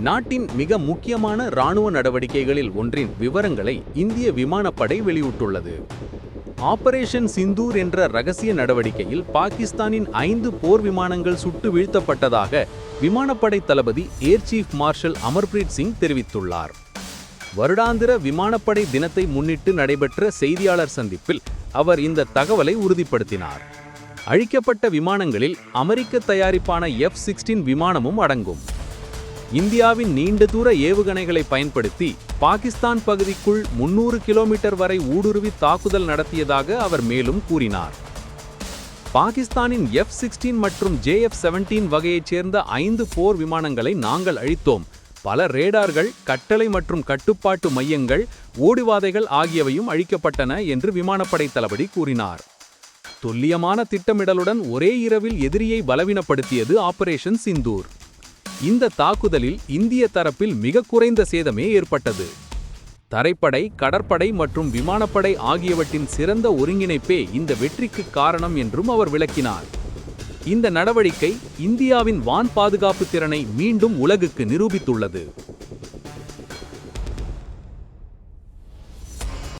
நாட்டின் மிக முக்கியமான இராணுவ நடவடிக்கைகளில் ஒன்றின் விவரங்களை இந்திய விமானப்படை வெளியிட்டுள்ளது. ஆபரேஷன் சிந்தூர் என்ற ரகசிய நடவடிக்கையில் பாகிஸ்தானின் ஐந்து போர் விமானங்கள் சுட்டு வீழ்த்தப்பட்டதாக விமானப்படை தளபதி air chief marshal Amarpreet Singh தெரிவித்துள்ளார். வருடாந்திர விமானப்படை தினத்தை முன்னிட்டு நடைபெற்ற செய்தியாளர் சந்திப்பில் அவர் இந்த தகவலை உறுதிப்படுத்தினார். அழிக்கப்பட்ட விமானங்களில் அமெரிக்க தயாரிப்பான எஃப் சிக்ஸ்டீன் விமானமும் அடங்கும். இந்தியாவின் நீண்ட தூர ஏவுகணைகளை பயன்படுத்தி பாகிஸ்தான் பகுதிக்குள் முன்னூறு கிலோமீட்டர் வரை ஊடுருவி தாக்குதல் நடத்தியதாக அவர் மேலும் கூறினார். பாகிஸ்தானின் எஃப் சிக்ஸ்டீன் மற்றும் ஜேஎஃப் செவன்டீன் வகையைச் சேர்ந்த ஐந்து போர் விமானங்களை நாங்கள் அழித்தோம். பல ரேடார்கள் கட்டளை மற்றும் கட்டுப்பாட்டு மையங்கள் ஓடிவாதைகள் ஆகியவையும் அழிக்கப்பட்டன என்று விமானப்படை தளபதி கூறினார். துல்லியமான திட்டமிடலுடன் ஒரே இரவில் எதிரியை பலவீனப்படுத்தியது ஆபரேஷன் சிந்தூர். இந்த தாக்குதலில் இந்திய தரப்பில் மிக குறைந்த சேதமே ஏற்பட்டது. தரைப்படை கடற்படை மற்றும் விமானப்படை ஆகியவற்றின் சிறந்த ஒருங்கிணைப்பே இந்த வெற்றிக்கு காரணம் என்றும் அவர் விளக்கினார். இந்த நடவடிக்கை இந்தியாவின் வான் பாதுகாப்பு திறனை மீண்டும் உலகுக்கு நிரூபித்துள்ளது.